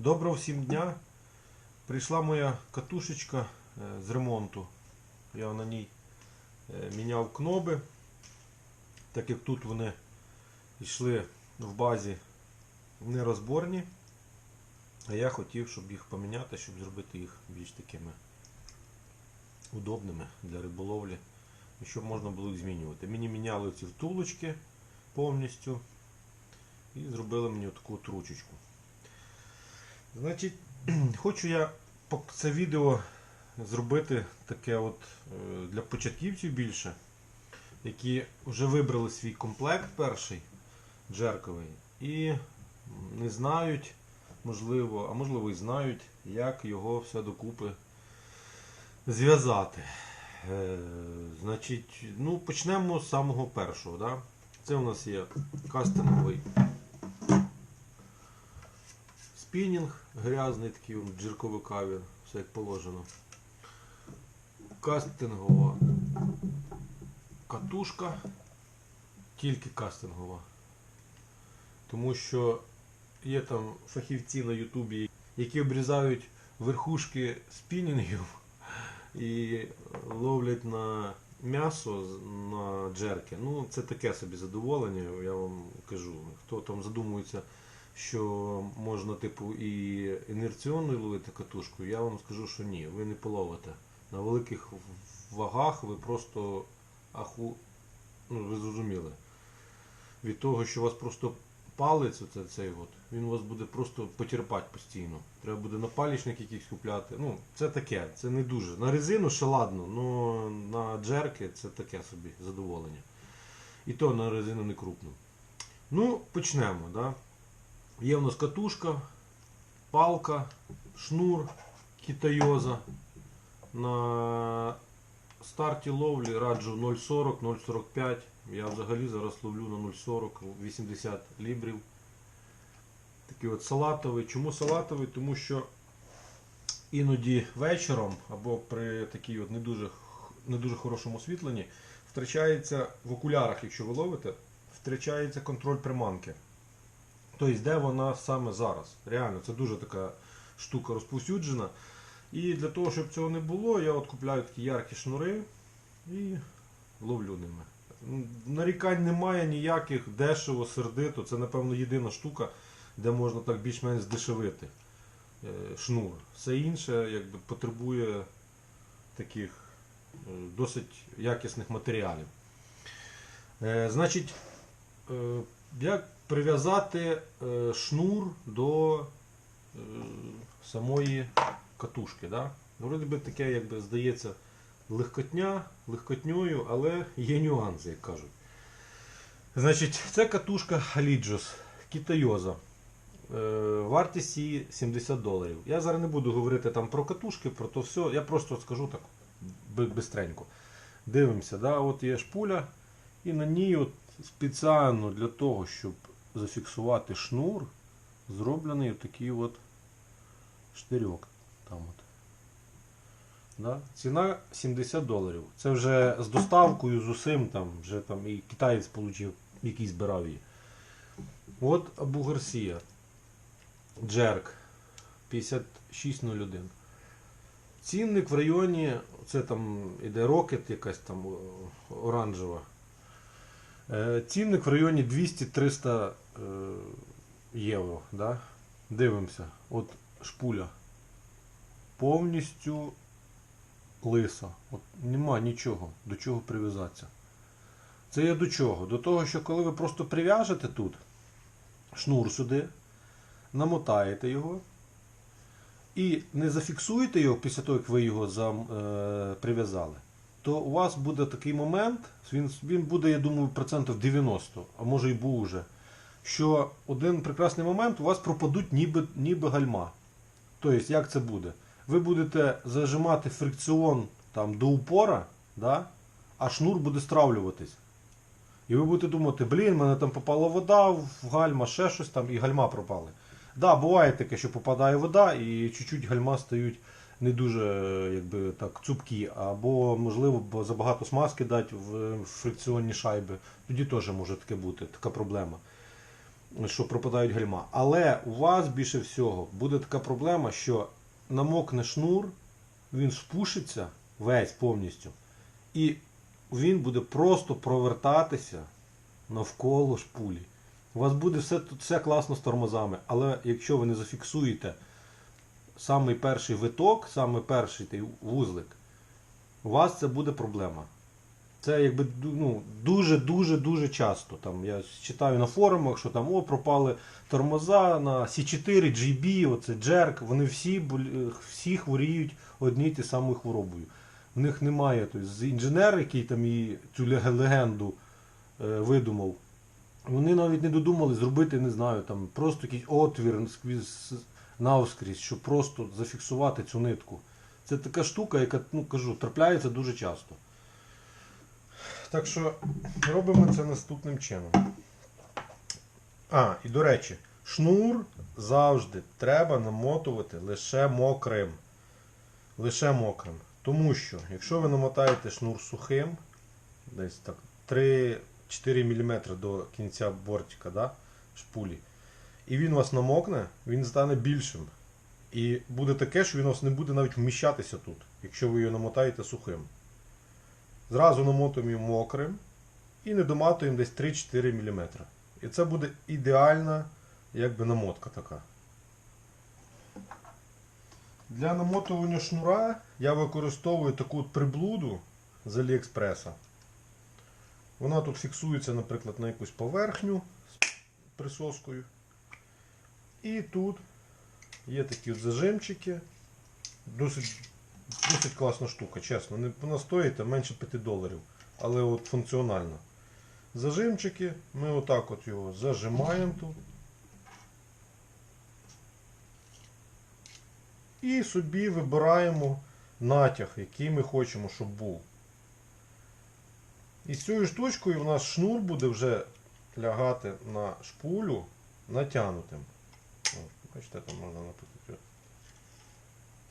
Доброго всім дня. Прийшла моя катушечка е, з ремонту. Я на ній е, міняв кноби, так як тут вони йшли в базі нерозборні. А я хотів, щоб їх поміняти, щоб зробити їх більш такими удобними для риболовлі. І щоб можна було їх змінювати. Мені міняли ці втулочки повністю і зробили мені таку тручечку. Значить, хочу я це відео зробити таке от е, для початківців більше, які вже вибрали свій комплект перший джерковий і не знають, можливо, а можливо і знають, як його все докупи зв'язати. Е, Значить, ну почнемо з самого першого. Да? Це у нас є кастинговий спінінг грязний такий он, джерковикаві, все як положено. Кастингова катушка, тільки кастингова. Тому що є там фахівці на Ютубі, які обрізають верхушки спінінгів і ловлять на м'ясо на джерки. Ну, це таке собі задоволення, я вам кажу. Хто там задумується, що можна типу і інерціонною ловити катушку, я вам скажу, що ні, ви не половите. На великих вагах ви просто аху. Ну, ви зрозуміли. Від того, що у вас просто палець, оце, цей от, він у вас буде просто потерпати постійно. Треба буде напалічник якийсь купляти. Ну, це таке, це не дуже. На резину ще ладно, але на джерки це таке собі задоволення. І то на резину не крупну. Ну, почнемо. Да? Є в нас катушка, палка, шнур, кітайоза. На старті ловлі раджу 0,40-0,45. Я взагалі зараз ловлю на 0,40, 80 лібрів. Такий от салатовий. Чому салатовий? Тому що іноді вечором або при такій от не дуже, не дуже хорошому освітленні втрачається в окулярах, якщо ви ловите, втрачається контроль приманки. Тобто, де вона саме зараз. Реально, це дуже така штука розповсюджена. І для того, щоб цього не було, я от купляю такі яркі шнури і ловлю ними. Нарікань немає ніяких, дешево, сердито. Це, напевно, єдина штука, де можна так більш-менш здешевити е, шнур. Все інше якби, потребує таких е, досить якісних матеріалів. Е, Значить, як прив'язати е, шнур до е, самої катушки. Да? Вроді би таке, якби здається, легкотня, легкотньою, але є нюанси, як кажуть. Значить, це катушка Alidjos Китайоза. Е, Вартість її 70 доларів. Я зараз не буду говорити там про катушки, про то все. Я просто скажу так бистренько. Дивимося, да? от є шпуля, і на ній от спеціально для того, щоб зафіксувати шнур, зроблений такий от штирьок. Там от. Да? Ціна 70 доларів. Це вже з доставкою, з усім там, вже там і китаєць отримав, який збирав її. От Абу Гарсія. Джерк 5601. Цінник в районі, це там іде рокет якась там оранжева. Е, Цінник в районі 200-300 е, євро. Да? Дивимося. От шпуля. Повністю лиса. От нема нічого, до чого прив'язатися. Це є до чого? До того, що коли ви просто прив'яжете тут шнур сюди, намотаєте його і не зафіксуєте його після того, як ви його е, прив'язали, то у вас буде такий момент, він, він буде, я думаю, процентів 90, а може і був уже, що один прекрасний момент у вас пропадуть ніби, ніби гальма. Тобто, як це буде? Ви будете зажимати фрикціон там, до упора, да? а шнур буде стравлюватись. І ви будете думати, блін, мене там попала вода в гальма, ще щось там, і гальма пропали. Да, буває таке, що попадає вода, і чуть-чуть гальма стають не дуже якби, так, цупкі, або, можливо, забагато смазки дати в фрикціонні шайби. Тоді теж може таке бути, така проблема. Що пропадають гальма. Але у вас більше всього буде така проблема, що намокне шнур, він спушиться весь повністю, і він буде просто провертатися навколо шпулі. У вас буде все все класно з тормозами, але якщо ви не зафіксуєте самий перший виток, самий перший вузлик, у вас це буде проблема. Це якби ну, дуже-дуже дуже часто. Там, я читаю на форумах, що там о, пропали тормоза на C4, GB, оце Jerk, вони всі, всі хворіють одні й ті самою хворобою. В них немає. Тобто, інженер, який там і цю легенду е, видумав, вони навіть не додумали зробити, не знаю, там просто якийсь отвір навскрізь, щоб просто зафіксувати цю нитку. Це така штука, яка, ну кажу, трапляється дуже часто. Так що робимо це наступним чином. А, і до речі, шнур завжди треба намотувати лише мокрим. Лише мокрим. Тому що, якщо ви намотаєте шнур сухим, десь так 3-4 мм до кінця бортика да, шпулі, і він у вас намокне, він стане більшим. І буде таке, що він у вас не буде навіть вміщатися тут, якщо ви його намотаєте сухим. Зразу намотуємо мокрим і не доматуємо десь 3-4 мм. І це буде ідеальна якби намотка така. Для намотування шнура я використовую таку приблуду з Аліекспреса. Вона тут фіксується, наприклад, на якусь поверхню з присоскою. І тут є такі от зажимчики. Досить, досить класна штука, чесно. Не, вона стоїть там, менше 5 доларів, але от функціональна. Зажимчики, ми отак от його зажимаємо тут. І собі вибираємо натяг, який ми хочемо, щоб був. І з цією штучкою у нас шнур буде вже лягати на шпулю натягнутим. Бачите, там можна написати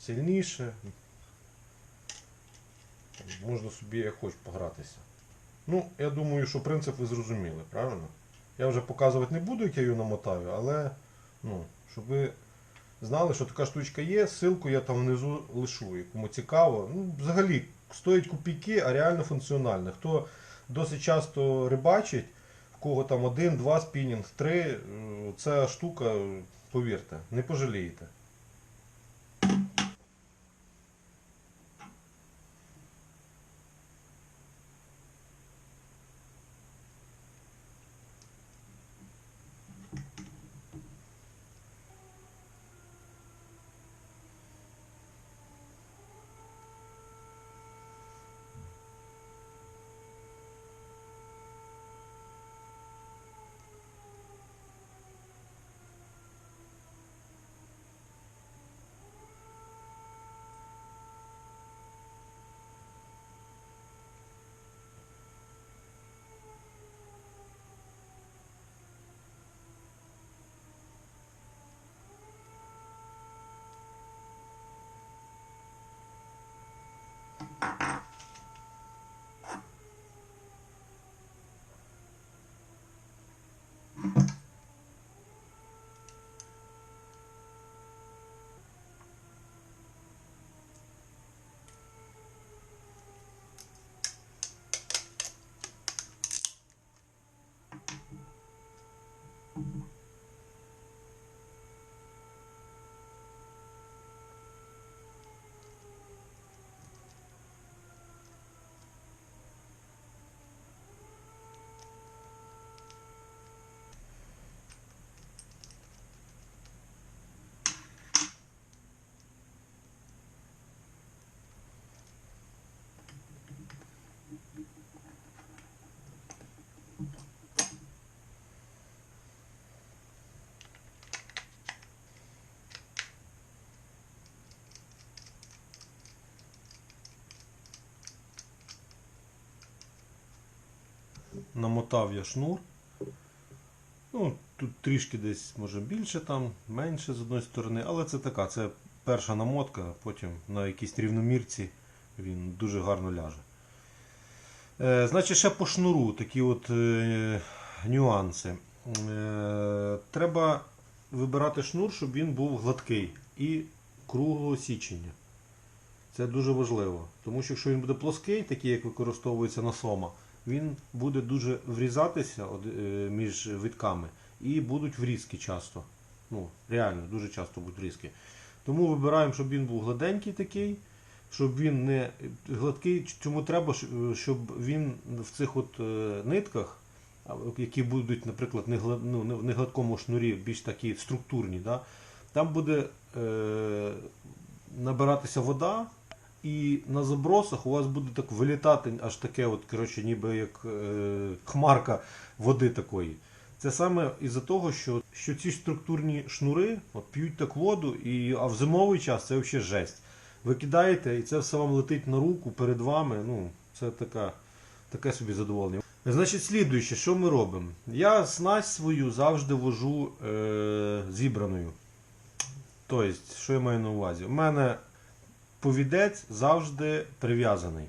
сильніше. Можна собі як хоч погратися. Ну, я думаю, що принцип ви зрозуміли, правильно? Я вже показувати не буду, як я її намотаю, але ну, щоб ви знали, що така штучка є, ссылку я там внизу лишу. І Кому цікаво. Ну, взагалі, стоїть копійки, а реально функціональне. Хто досить часто рибачить, в кого там один, два спінінг, три, е, ця штука, повірте, не пожалієте. Намотав я шнур. Ну, тут трішки десь може більше, там, менше з одної сторони, але це така, це перша намотка, потім на якійсь рівномірці він дуже гарно ляже. Е, значить, ще по шнуру такі от е, нюанси. Е, треба вибирати шнур, щоб він був гладкий і круглого січення. Це дуже важливо. Тому що якщо він буде плоский, такий, як використовується на сома, він буде дуже врізатися е, між витками і будуть врізки часто. Ну, реально, дуже часто будуть врізки. Тому вибираємо, щоб він був гладенький такий, щоб він не гладкий. Чому треба, щоб він в цих от е, нитках, які будуть, наприклад, не, ну, в не гладкому шнурі, більш такі структурні, да, там буде е, набиратися вода, і на забросах у вас буде так вилітати аж таке, от, коротше, ніби як е, хмарка води такої. Це саме із-за того, що, що ці структурні шнури от, п'ють так воду, і, а в зимовий час це взагалі жесть. Ви кидаєте, і це все вам летить на руку перед вами. Ну, це така, таке собі задоволення. Значить, слідуюче, що ми робимо? Я снасть свою завжди вожу е, зібраною. Тобто, що я маю на увазі? У мене повідець завжди прив'язаний.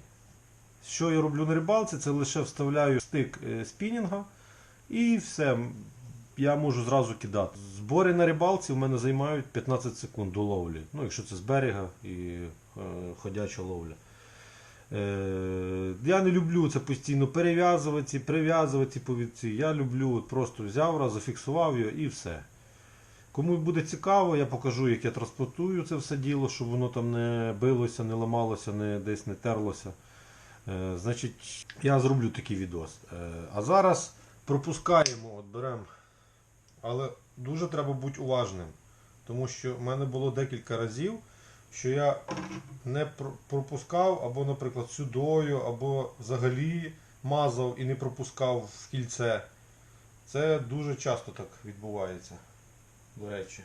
Що я роблю на рибалці, це лише вставляю стик е, спінінга і все. Я можу зразу кидати. Збори на рибалці в мене займають 15 секунд до ловлі. Ну, якщо це з берега і е, ходяча ловля. Е, я не люблю це постійно перев'язувати, прив'язувати ці повідці. Я люблю от просто взяв раз, зафіксував його і все. Кому буде цікаво, я покажу, як я транспортую це все діло, щоб воно там не билося, не ламалося, не, десь не терлося. Е, значить, я зроблю такий відос. Е, а зараз пропускаємо, от беремо. Але дуже треба бути уважним. Тому що в мене було декілька разів, що я не пропускав, або, наприклад, сюдою, або взагалі мазав і не пропускав в кільце. Це дуже часто так відбувається. До речі.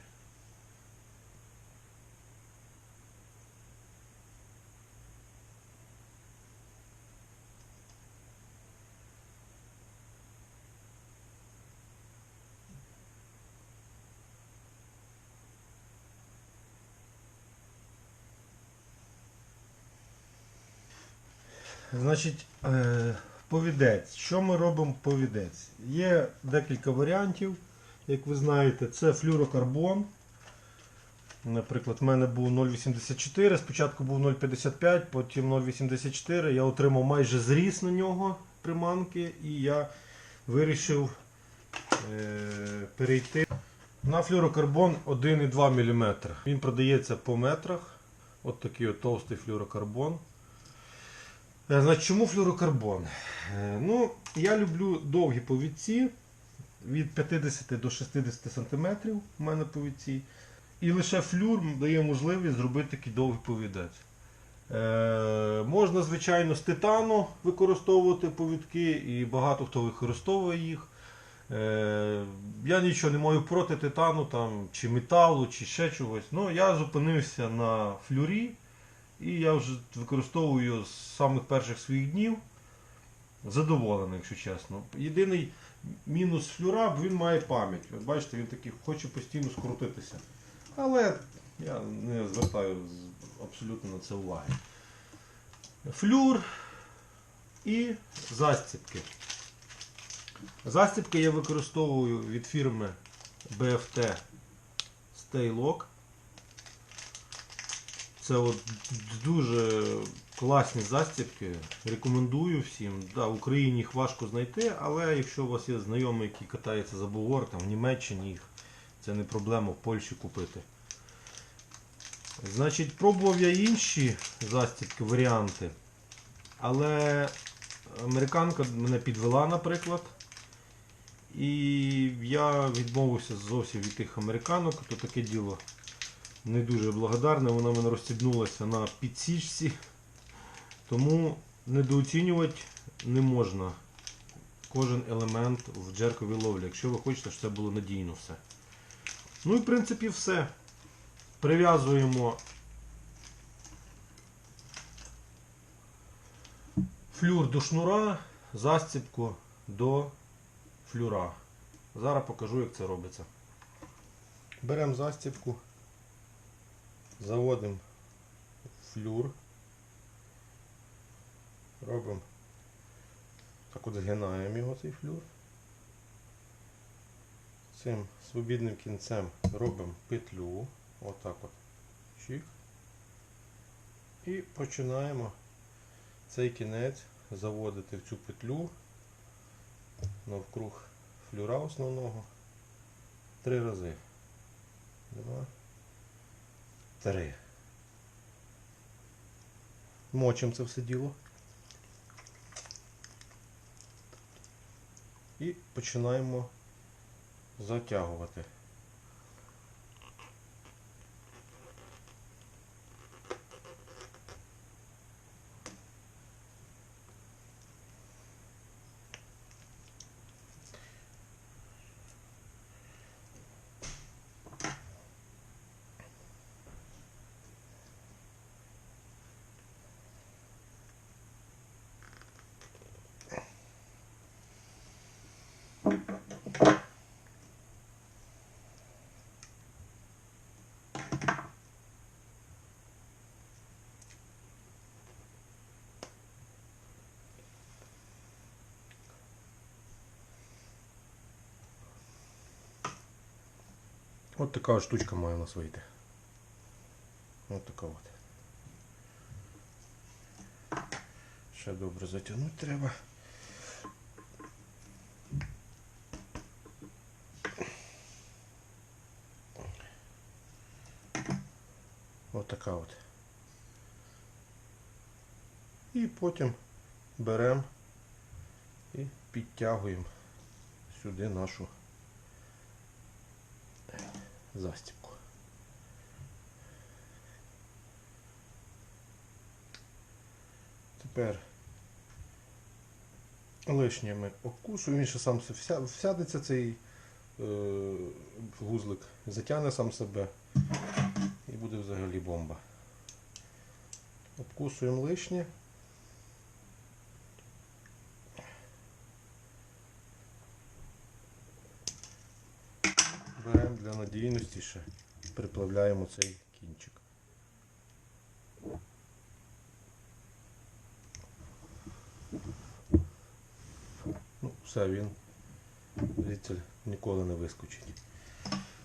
Значить, е, повідець. Що ми робимо повідець? Є декілька варіантів. Як ви знаєте, це флюрокарбон. Наприклад, в мене був 0,84, спочатку був 0,55, потім 0,84. Я отримав майже зріс на нього приманки і я вирішив е, перейти на флюрокарбон 1,2 мм. Він продається по метрах. От такий от товстий флюрокарбон. Е, Значить, чому флюрокарбон? Е, Ну, я люблю довгі повідці від 50 до 60 см у мене повідці. І лише флюр дає можливість зробити такий довгий повідець. Е, можна, звичайно, з титану використовувати повідки, і багато хто використовує їх. Е, я нічого не маю проти титану там, чи металу, чи ще чогось. Ну, я зупинився на флюрі. І я вже використовую його з самих перших своїх днів. Задоволений, якщо чесно. Єдиний мінус флюра, він має пам'ять. От бачите, він такий хоче постійно скрутитися. Але я не звертаю абсолютно на це уваги. Флюр і застіпки. Застіпки я використовую від фірми BFT Staylock. Це от дуже класні застібки. Рекомендую всім. Да, в Україні їх важко знайти, але якщо у вас є знайомий, який катається за бугор, там в Німеччині їх, це не проблема в Польщі купити. Значить, пробував я інші застібки, варіанти. Але американка мене підвела, наприклад. І я відмовився зовсім від тих американок, то таке діло не дуже благодарна. Вона мене розстібнулася на підсічці. Тому недооцінювати не можна кожен елемент в джерковій ловлі, якщо ви хочете, щоб це було надійно все. Ну і в принципі все. Прив'язуємо флюр до шнура, застібку до флюра. Зараз покажу, як це робиться. Беремо застібку, заводимо флюр. Робимо. Так от згинаємо його цей флюр. цим свобідним кінцем робимо петлю. Отак от. Чик. І починаємо цей кінець заводити в цю петлю навкруг флюра основного три рази. Два. Три. Мочимо це все діло. І починаємо затягувати. От така штучка має у нас вийти. От така от. Ще добре затягнути треба. От така от. І потім беремо і підтягуємо сюди нашу застібку. Тепер лишнє ми обкусуємо, він ще сам всядеться цей е, вузлик, затягне сам себе і буде взагалі бомба. Обкусуємо лишнє. Беремо для надійності ще, приплавляємо цей кінчик. Ну, все, він звідси ніколи не вискочить.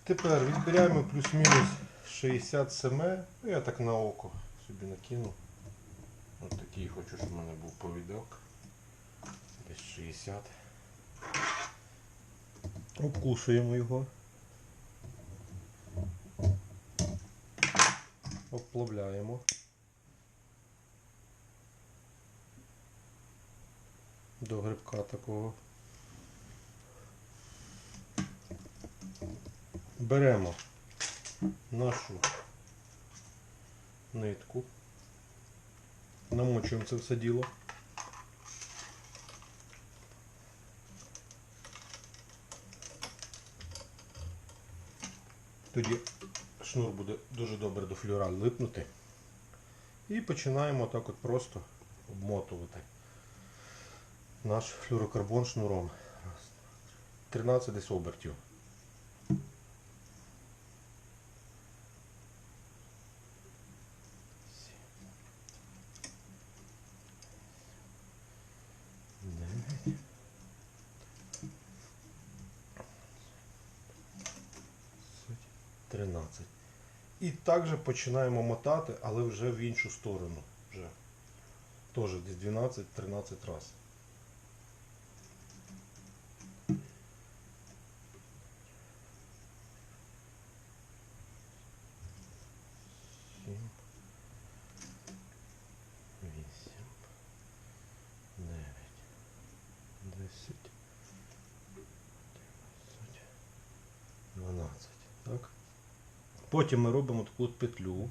Тепер відбираємо плюс-мінус 60 см. Ну, я так на око собі накину. Ось такий хочу, щоб в мене був повідок. Десь 60. Обкусуємо його. Обплавляємо. До грибка такого. Беремо нашу нитку, намочуємо це все діло. Тоді шнур буде дуже добре до флюра липнути. І починаємо так от просто обмотувати наш флюрокарбон шнуром. Раз, 13 десь обертів. Дев'ять. 13. І також починаємо мотати, але вже в іншу сторону. Вже. Теж десь 12-13 раз. Сім. Вісім. Дев'ять. Десять. Одинадцять. Дванадцять. Так. Потім ми робимо таку петлю.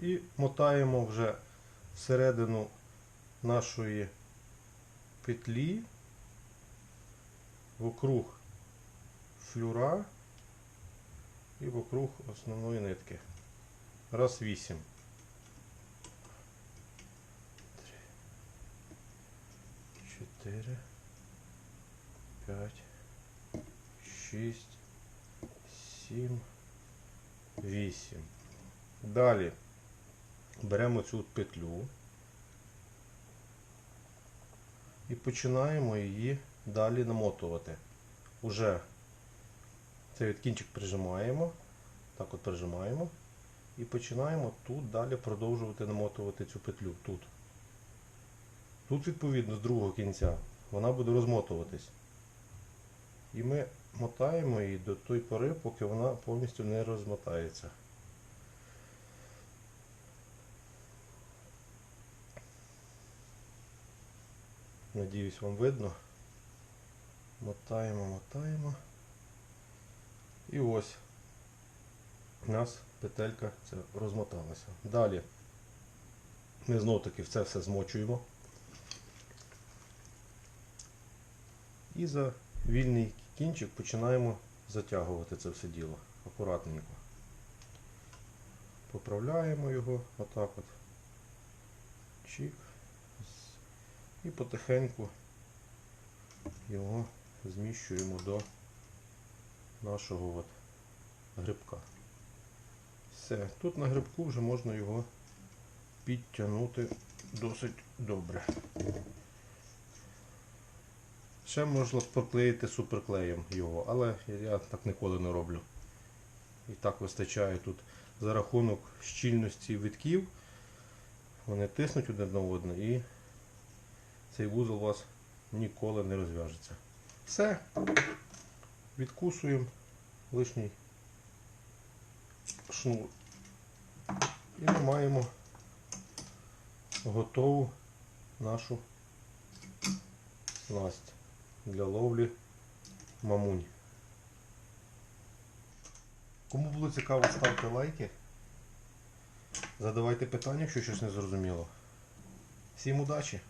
І мотаємо вже всередину нашої петлі вокруг флюра і вокруг основної нитки. Раз вісім. Три. Чотири. П'ять. Шість. сім, вісім. Далі беремо цю петлю і починаємо її далі намотувати. Уже цей от кінчик прижимаємо, так от прижимаємо і починаємо тут далі продовжувати намотувати цю петлю. Тут. Тут, відповідно, з другого кінця вона буде розмотуватись. І ми мотаємо її до той пори, поки вона повністю не розмотається. Надіюсь, вам видно. Мотаємо, мотаємо. І ось у нас петелька ця розмоталася. Далі ми знов таки це все змочуємо. І за вільний кінчик починаємо затягувати це все діло акуратненько. Поправляємо його отак от. Чик. І потихеньку його зміщуємо до нашого от грибка. Все, тут на грибку вже можна його підтягнути досить добре. Ще можна проклеїти суперклеєм його, але я так ніколи не роблю. І так вистачає тут за рахунок щільності витків. Вони тиснуть один на одне і цей вузол у вас ніколи не розв'яжеться. Все. Відкусуємо лишній шнур. І ми маємо готову нашу снасть для ловлі мамунь. Кому було цікаво, ставте лайки. Задавайте питання, якщо щось не зрозуміло. Всім удачі!